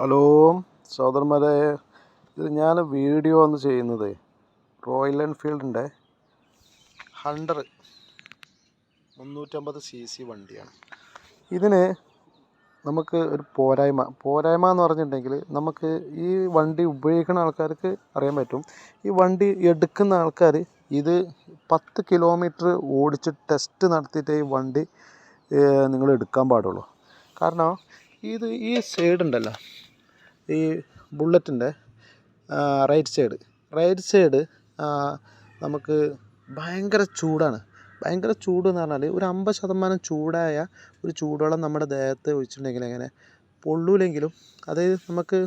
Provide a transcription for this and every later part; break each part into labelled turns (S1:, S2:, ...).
S1: Hello സഹോദരന്മാരെ ഇത് ഞാൻ വീഡിയോ ഒന്ന് ചെയ്യുന്നത്. റോയൽ എൻഫീൽഡിന്റെ ഹണ്ടർ മുന്നൂറ്റമ്പത് സി സി വണ്ടിയാണ്. ഇതിന് നമുക്ക് ഒരു പോരായ്മ പോരായ്മ എന്ന് പറഞ്ഞിട്ടുണ്ടെങ്കിൽ നമുക്ക് ഈ വണ്ടി ഉപയോഗിക്കുന്ന ആൾക്കാർക്ക് അറിയാൻ പറ്റും. ഈ വണ്ടി എടുക്കുന്ന ആൾക്കാർ ഇത് പത്ത് കിലോമീറ്റർ ഓടിച്ച് ടെസ്റ്റ് നടത്തിയിട്ട് ഈ വണ്ടി നിങ്ങൾ എടുക്കാൻ പാടുള്ളൂ. കാരണം ഇത് ഈ സൈഡ് ഉണ്ടല്ലോ ഈ ബുള്ളറ്റിന്റെ റൈറ്റ് സൈഡ്. റൈറ്റ് സൈഡ് നമുക്ക് ഭയങ്കര ചൂടാണ്. ഭയങ്കര ചൂട് എന്ന് പറഞ്ഞാൽ ഒരു അമ്പത് ശതമാനം ചൂടായ ഒരു ചൂടുവെള്ളം നമ്മുടെ ദേഹത്ത് ഒഴിച്ചിട്ടുണ്ടെങ്കിൽ എങ്ങനെ പൊള്ളൂലെങ്കിലും അതായത് നമുക്ക്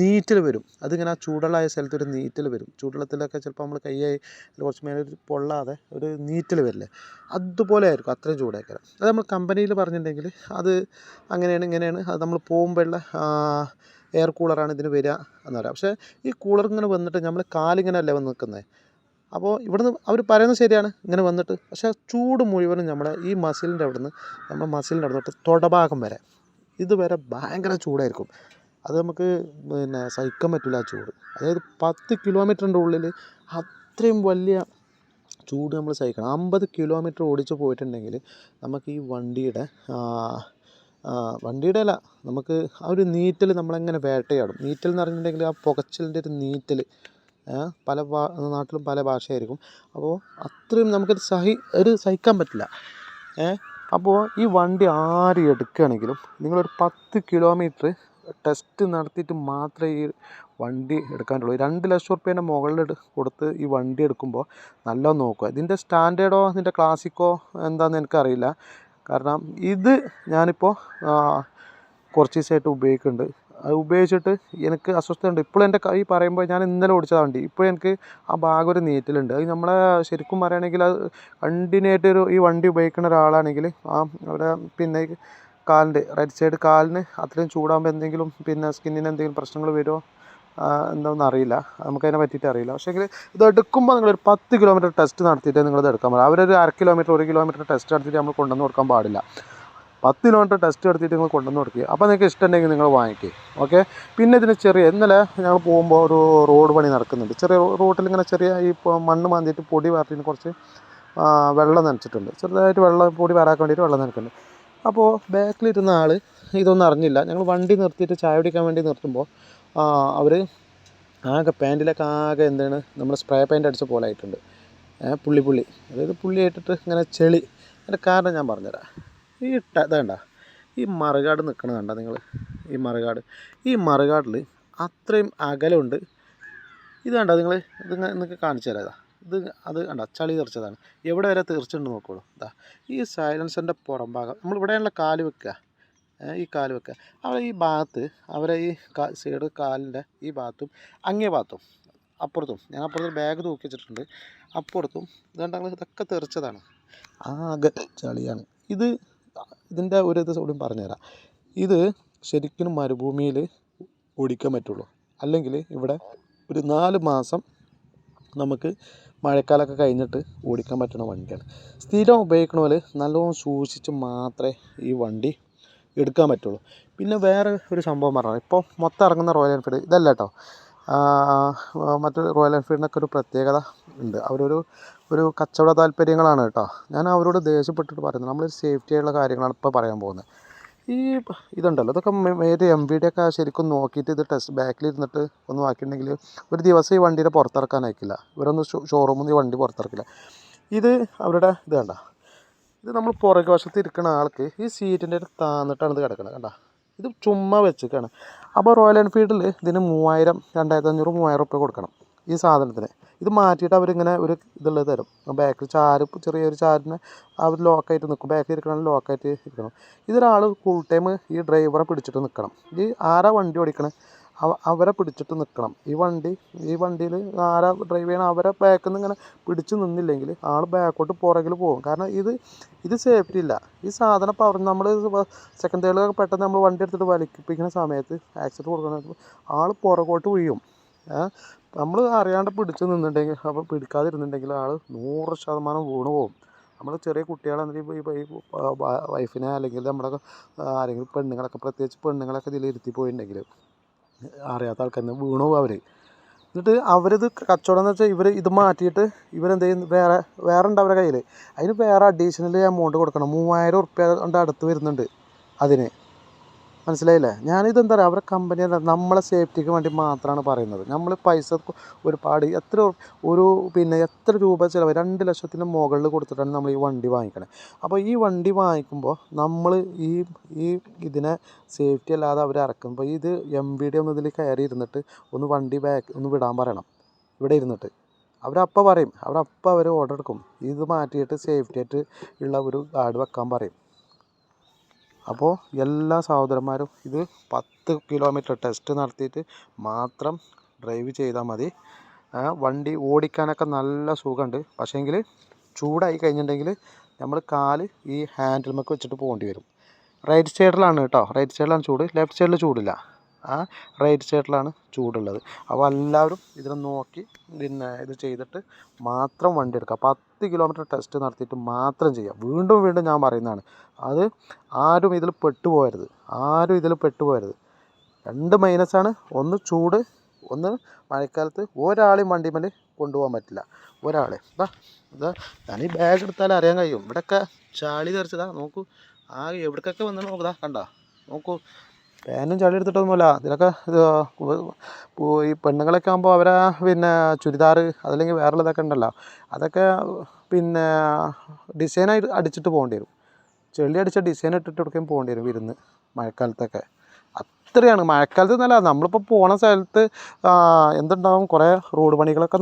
S1: നീറ്റൽ വരും. അതിങ്ങനെ ആ ചൂടുള്ളായ സ്ഥലത്ത് ഒരു നീറ്റൽ വരും. ചൂടുവെള്ളത്തിലൊക്കെ ചിലപ്പോൾ നമ്മൾ കൈയായി കുറച്ച് മേലെ ഒരു പൊള്ളാതെ ഒരു നീറ്റൽ വരില്ലേ? അതുപോലെ ആയിരിക്കും അത്രയും ചൂടായിക്കാൻ അത് നമ്മൾ കമ്പനിയിൽ പറഞ്ഞിട്ടുണ്ടെങ്കിൽ അത് അങ്ങനെയാണ് ഇങ്ങനെയാണ്. അത് നമ്മൾ പോകുമ്പോഴുള്ള എയർ കൂളറാണ് ഇതിന് വരിക എന്ന് പറയാം. പക്ഷേ ഈ കൂളർ ഇങ്ങനെ വന്നിട്ട് നമ്മൾ കാലിങ്ങനെ അല്ലേ വന്ന് നിൽക്കുന്നത് അപ്പോൾ ഇവിടുന്ന് അവർ പറയുന്നത് ശരിയാണ് ഇങ്ങനെ വന്നിട്ട്. പക്ഷേ ചൂട് മുഴുവനും നമ്മുടെ ഈ മസിലിന്റെ അവിടുന്ന് നമ്മുടെ മസിലിന്റെ അവിടെ തൊട്ട് തൊടഭാഗം വരെ. ഇതുവരെ ഭയങ്കര ചൂടായിരിക്കും. അത് നമുക്ക് പിന്നെ സഹിക്കാൻ പറ്റില്ല ആ ചൂട്. അതായത് പത്ത് കിലോമീറ്ററിന്റെ ഉള്ളിൽ അത്രയും വലിയ ചൂട് നമ്മൾ സഹിക്കണം. അമ്പത് കിലോമീറ്റർ ഓടിച്ച് പോയിട്ടുണ്ടെങ്കിൽ നമുക്ക് ഈ വണ്ടിയുടെ വണ്ടിയുടെ അല്ല നമുക്ക് ആ ഒരു നീറ്റൽ നമ്മളെങ്ങനെ വേട്ടയാടും? നീറ്റൽ എന്ന് പറഞ്ഞിട്ടുണ്ടെങ്കിൽ ആ പുകച്ചിലിന്റെ ഒരു നീറ്റൽ പല നാട്ടിലും പല ഭാഷയായിരിക്കും. അപ്പോൾ അത്രയും നമുക്കത് സഹി ഒരു സഹിക്കാൻ പറ്റില്ല. അപ്പോൾ ഈ വണ്ടി ആര് എടുക്കുകയാണെങ്കിലും നിങ്ങളൊരു പത്ത് കിലോമീറ്റർ ടെസ്റ്റ് നടത്തിയിട്ട് മാത്രമേ ഈ വണ്ടി എടുക്കാനുള്ളൂ. രണ്ട് ലക്ഷം റുപ്യേന്റെ മുകളിൽ കൊടുത്ത് ഈ വണ്ടി എടുക്കുമ്പോൾ നല്ലോണം നോക്കുക. ഇതിന്റെ സ്റ്റാൻഡേർഡോ ഇതിന്റെ ക്ലാസിക്കോ എന്താണെന്ന് എനിക്കറിയില്ല. കാരണം ഇത് ഞാനിപ്പോൾ കുറച്ച് ദിവസമായിട്ട് ഉപയോഗിക്കുന്നുണ്ട്. അത് ഉപയോഗിച്ചിട്ട് എനിക്ക് അസ്വസ്ഥതയുണ്ട്. ഇപ്പോഴും എന്റെ കൈ പറയുമ്പോൾ ഞാൻ ഇന്നലെ ഓടിച്ച വണ്ടി. ഇപ്പോൾ എനിക്ക് ആ ഭാഗം ഒരു നീറ്റലുണ്ട്. അത് നമ്മളെ ശരിക്കും പറയുകയാണെങ്കിൽ അത് കണ്ടിന്യൂ ഒരു ഈ വണ്ടി ഉപയോഗിക്കുന്ന ഒരാളാണെങ്കിൽ ആ അവിടെ പിന്നെ കാലിന്റെ റൈറ്റ് സൈഡ് കാലിന് അത്രയും ചൂടാകുമ്പോൾ എന്തെങ്കിലും പിന്നെ സ്കിന്നിന് എന്തെങ്കിലും പ്രശ്നങ്ങൾ വരുമോ എന്താണെന്ന് അറിയില്ല. നമുക്കതിനെ പറ്റിയിട്ട് അറിയില്ല. പക്ഷേ ഇത് എടുക്കുമ്പോൾ ഒരു പത്ത് കിലോമീറ്റർ ടെസ്റ്റ് നടത്തിയിട്ട് നിങ്ങളിത് എടുക്കാൻ പാടില്ല അവരൊരു അര കിലോമീറ്റർ ഒരു കിലോമീറ്റർ ടെസ്റ്റ് നടത്തിയിട്ട് നമ്മൾ കൊണ്ടുവന്ന് കൊടുക്കാൻ പാടില്ല. പത്ത് കിലോമീറ്റർ ടെസ്റ്റ് നടത്തിയിട്ട് നിങ്ങൾ കൊണ്ടുവന്ന് കൊടുക്കുക അപ്പോൾ നിങ്ങൾക്ക് ഇഷ്ടമുണ്ടെങ്കിൽ നിങ്ങൾ വാങ്ങിക്കുക ഓക്കെ? പിന്നെ ഇതിന് ചെറിയ ഇന്നലെ ഞങ്ങൾ പോകുമ്പോൾ ഒരു റോഡ് പണി നടക്കുന്നുണ്ട്. ചെറിയ റോട്ടിൽ ഇങ്ങനെ ചെറിയ ഈ മണ്ണ് മാന്തിയിട്ട് പൊടി വാർത്തിന് കുറച്ച് വെള്ളം നനച്ചിട്ടുണ്ട്. ചെറുതായിട്ട് വെള്ളം പൊടി വരാക്കാൻ വേണ്ടിയിട്ട് വെള്ളം നനക്കുന്നുണ്ട്. അപ്പോൾ ബാക്കിലിരുന്ന ആൾ ഇതൊന്നും അറിഞ്ഞില്ല. ഞങ്ങൾ വണ്ടി നിർത്തിയിട്ട് ചായ കുടിക്കാൻ വേണ്ടി നിർത്തുമ്പോൾ അവർ ആകെ പാന്റിലൊക്കെ ആകെ എന്താണ് നമ്മൾ സ്പ്രേ പെയിന്റ് അടിച്ച പോലെ ആയിട്ടുണ്ട്. പുള്ളി പുള്ളി. അതായത് പുള്ളി ആയിട്ടിട്ട് ഇങ്ങനെ ചെളി. അതിന്റെ കാരണം ഞാൻ പറഞ്ഞുതരാം. ഈ ഇട്ട ഇതേണ്ട ഈ മറുകാട് നിൽക്കണത് കണ്ട നിങ്ങൾ ഈ മറുകാട്. ഈ മറുകാടിൽ അത്രയും അകലമുണ്ട് ഇത് കണ്ട നിങ്ങൾ ഇത് നിങ്ങൾക്ക് കാണിച്ചു തരാം ഇതാ. അത് കണ്ട ചളി തെറിച്ചതാണ്. എവിടെ വരെ തീർച്ചയുണ്ട് നോക്കോളൂ. ഇതാ ഈ സൈലൻസറിന്റെ പുറംഭാഗം നമ്മൾ ഇവിടെയുള്ള കാൽ വെക്കുക ഈ കാൽ വെക്കുക അവരെ ഈ ഭാഗത്ത് അവരെ ഈ സൈഡ് കാലിന്റെ ഈ ഭാഗത്തും അങ്ങേ ഭാഗത്തും അപ്പുറത്തും ഞാൻ അപ്പുറത്ത് ബാഗ് തൂക്കി വെച്ചിട്ടുണ്ട്. അപ്പുറത്തും ഇതുകൊണ്ട് ഇതൊക്കെ തെറിച്ചതാണ്. ആകെ ചളിയാണ്. ഇത് ഇതിന്റെ ഒരു ഇത് കൂടി പറഞ്ഞുതരാം. ഇത് ശരിക്കും മരുഭൂമിയിൽ ഓടിക്കാൻ പറ്റുള്ളൂ. അല്ലെങ്കിൽ ഇവിടെ ഒരു നാല് മാസം നമുക്ക് മഴക്കാലമൊക്കെ കഴിഞ്ഞിട്ട് ഓടിക്കാൻ പറ്റുന്ന വണ്ടിയാണ്. സ്ഥിരം ഉപയോഗിക്കണ പോലെ നല്ലോണം സൂക്ഷിച്ച് മാത്രമേ ഈ വണ്ടി എടുക്കാൻ പറ്റുള്ളൂ. പിന്നെ വേറെ ഒരു സംഭവം പറഞ്ഞാൽ ഇപ്പോൾ മൊത്തം ഇറങ്ങുന്ന റോയൽ എൻഫീൽഡ് ഇതല്ല കേട്ടോ മറ്റ് റോയൽ എൻഫീൽഡിനൊക്കെ ഒരു പ്രത്യേകത ഉണ്ട്. അവരൊരു ഒരു കച്ചവട താല്പര്യങ്ങളാണ് കേട്ടോ ഞാൻ അവരോട് ദേഷ്യപ്പെട്ടിട്ട് പറയുന്നത് നമ്മൾ സേഫ്റ്റി ആയിട്ടുള്ള കാര്യങ്ങളാണ് ഇപ്പോൾ പറയാൻ പോകുന്നത് ഈ ഇതുണ്ടല്ലോ ഇതൊക്കെ ഒരു എം വി ഡി ഒക്കെ ശരിക്കും നോക്കിയിട്ട് ഇത് ടെസ്റ്റ് ബാക്കിൽ ഇരുന്നിട്ട് ഒന്ന് ആക്കിയിട്ടുണ്ടെങ്കിൽ ഒരു ദിവസം ഈ വണ്ടിയുടെ പുറത്തിറക്കാൻ അയക്കില്ല ഇവരൊന്ന് ഷോറൂമിൽ നിന്ന് ഈ വണ്ടി പുറത്തിറക്കില്ല. ഇത് അവരുടെ ഇത് കണ്ട ഇത് നമ്മൾ പുറകെ വശത്ത് ഇരിക്കുന്ന ആൾക്ക് ഈ സീറ്റിന്റെ താന്നിട്ടാണ് ഇത് കിടക്കുന്നത് കണ്ട. ഇത് ചുമ്മാ വെച്ചേക്കാണ് അപ്പോൾ റോയൽ എൻഫീൽഡിൽ ഇതിന് മൂവായിരം രണ്ടായിരത്തി അഞ്ഞൂറ് മൂവായിരം റുപ്യ കൊടുക്കണം ഈ സാധനത്തിന്. ഇത് മാറ്റിയിട്ട് അവരിങ്ങനെ ഒരു ഇതുള്ളത് തരും. ബാക്കിൽ ചാര് ചെറിയൊരു ചാരിനെ അവർ ലോക്കായിട്ട് നിൽക്കും. ബാക്കിൽ ഇരിക്കണം ലോക്കായിട്ട് ഇരിക്കണം. ഇതൊരാൾ ഫുൾ ടൈം ഈ ഡ്രൈവറെ പിടിച്ചിട്ട് നിൽക്കണം ഈ ആരാ വണ്ടി ഓടിക്കണേ? അവരെ പിടിച്ചിട്ട് നിൽക്കണം. ഈ വണ്ടി ഈ വണ്ടിയിൽ ആരാ ഡ്രൈവ് ചെയ്യണം അവരെ ബാക്കിൽ നിന്ന് ഇങ്ങനെ പിടിച്ച് നിന്നില്ലെങ്കിൽ ആൾ ബാക്കോട്ട് പുറകിൽ പോകും. കാരണം ഇത് ഇത് സേഫ്റ്റി ഇല്ല. ഈ സാധനം പവർ നമ്മൾ സെക്കൻഡ് തേർഡിലൊക്കെ പെട്ടെന്ന് നമ്മൾ വണ്ടി എടുത്തിട്ട് വലിപ്പിക്കുന്ന സമയത്ത് ആക്സിഡന്റ് കൊടുക്കുന്ന ആൾ പുറകോട്ട് വീഴും. നമ്മൾ അറിയാണ്ട് പിടിച്ച് നിന്നിട്ടുണ്ടെങ്കിൽ അപ്പോൾ പിടിക്കാതിരുന്നുണ്ടെങ്കിൽ ആൾ നൂറ് ശതമാനം വീണ് പോകും. നമ്മൾ ചെറിയ കുട്ടികളെ ഈ വൈഫിനെ അല്ലെങ്കിൽ നമ്മുടെ ആരെങ്കിലും പെണ്ണുങ്ങളൊക്കെ പ്രത്യേകിച്ച് പെണ്ണുങ്ങളൊക്കെ ഇതിൽ ഇരുത്തി പോയിട്ടുണ്ടെങ്കിൽ അറിയാത്ത ആൾക്കാർ വീണു അവർ എന്നിട്ട് അവരിത് കച്ചവടം എന്ന് വെച്ചാൽ ഇവർ ഇത് മാറ്റിയിട്ട് ഇവരെന്ത് ചെയ്യും വേറെ വേറെ ഉണ്ട് അവരുടെ കയ്യിൽ അതിന് വേറെ അഡീഷണൽ എമൗണ്ട് കൊടുക്കണം. മൂവായിരം ഉറുപ്പ്യ കൊണ്ട് അടുത്ത് വരുന്നുണ്ട് അതിന്. മനസ്സിലായില്ലേ? ഞാനിത് എന്താ പറയുക അവരുടെ കമ്പനി നമ്മളെ സേഫ്റ്റിക്ക് വേണ്ടി മാത്രമാണ് പറയുന്നത്. നമ്മൾ പൈസ ഒരുപാട് എത്ര ഒരു പിന്നെ എത്ര രൂപ ചിലവ് രണ്ട് ലക്ഷത്തിന് മുകളിൽ കൊടുത്തിട്ടാണ് നമ്മൾ ഈ വണ്ടി വാങ്ങിക്കണത് അപ്പോൾ ഈ വണ്ടി വാങ്ങിക്കുമ്പോൾ നമ്മൾ ഈ ഈ ഇതിനെ സേഫ്റ്റി അല്ലാതെ അവർ ഇറക്കുമ്പോൾ ഇത് എം വി ഡി ഒന്ന് ഇതിൽ കയറി ഇരുന്നിട്ട് ഒന്ന് വണ്ടി ബാക്ക് ഒന്ന് വിടാൻ പറയണം. ഇവിടെ ഇരുന്നിട്ട്. അവരപ്പം പറയും. അവരപ്പം അവർ ഓർഡർ എടുക്കും. ഇത് മാറ്റിയിട്ട് സേഫ്റ്റി ആയിട്ട് ഉള്ള ഒരു ഗാർഡ് വെക്കാൻ പറയും. അപ്പോൾ എല്ലാ സഹോദരന്മാരും ഇത് പത്ത് കിലോമീറ്റർ ടെസ്റ്റ് നടത്തിയിട്ട് മാത്രം ഡ്രൈവ് ചെയ്താൽ മതി. വണ്ടി ഓടിക്കാനൊക്കെ നല്ല സുഖമുണ്ട് പക്ഷേങ്കിൽ ചൂടായി കഴിഞ്ഞിട്ടുണ്ടെങ്കിൽ നമ്മൾ കാൽ ഈ ഹാൻഡിൽമൊക്കെ വെച്ചിട്ട് പോകേണ്ടി വരും. റൈറ്റ് സൈഡിലാണ് കേട്ടോ റൈറ്റ് സൈഡിലാണ് ചൂട്. ലെഫ്റ്റ് സൈഡിൽ ചൂടില്ല. ആ റൈറ്റ് സൈഡിലാണ് ചൂടുള്ളത്. അപ്പോൾ എല്ലാവരും ഇതിനെ നോക്കി പിന്നെ ഇത് ചെയ്തിട്ട് മാത്രം വണ്ടി എടുക്കുക. പത്ത് കിലോമീറ്റർ ടെസ്റ്റ് നടത്തിയിട്ട് മാത്രം ചെയ്യുക. വീണ്ടും വീണ്ടും ഞാൻ പറയുന്നതാണ്. അത് ആരും ഇതിൽ പെട്ടുപോകരുത്. ആരും ഇതിൽ പെട്ടുപോകരുത്. രണ്ട് മൈനസാണ് ഒന്ന് ചൂട് ഒന്ന് മഴക്കാലത്ത് ഒരാളെയും വണ്ടിമേൽ കൊണ്ടുപോകാൻ പറ്റില്ല. ഒരാളെ. ഇതാ ഞാൻ ഈ ബാഗ് എടുത്താൽ അറിയാൻ കഴിയും. ഇവിടെയൊക്കെ ചാളി തെറിച്ചതാ. നോക്കൂ. ആകെ എവിടേക്കൊക്കെ വന്നു നോക്കതാ കണ്ടോ? നോക്കൂ. പാനും ചളി എടുത്തിട്ടൊന്നുമില്ല ഇതിലൊക്കെ ഈ പെണ്ണുങ്ങളൊക്കെ ആകുമ്പോൾ അവരെ പിന്നെ ചുരിദാറ് അതല്ലെങ്കിൽ വേറെ ഉണ്ടല്ലോ. അതൊക്കെ പിന്നെ ഡിസൈനായിട്ട് അടിച്ചിട്ട് പോകേണ്ടി വരും. ചെളി അടിച്ച ഡിസൈൻ ഇട്ടിട്ട് കൊടുക്കാൻ പോകേണ്ടി വരും വിരുന്ന് മഴക്കാലത്തൊക്കെ. അത്രയാണ്. മഴക്കാലത്ത് എന്നല്ല നമ്മളിപ്പോൾ പോണ സ്ഥലത്ത് എന്തുണ്ടാവും? കുറേ റോഡ് പണികളൊക്കെ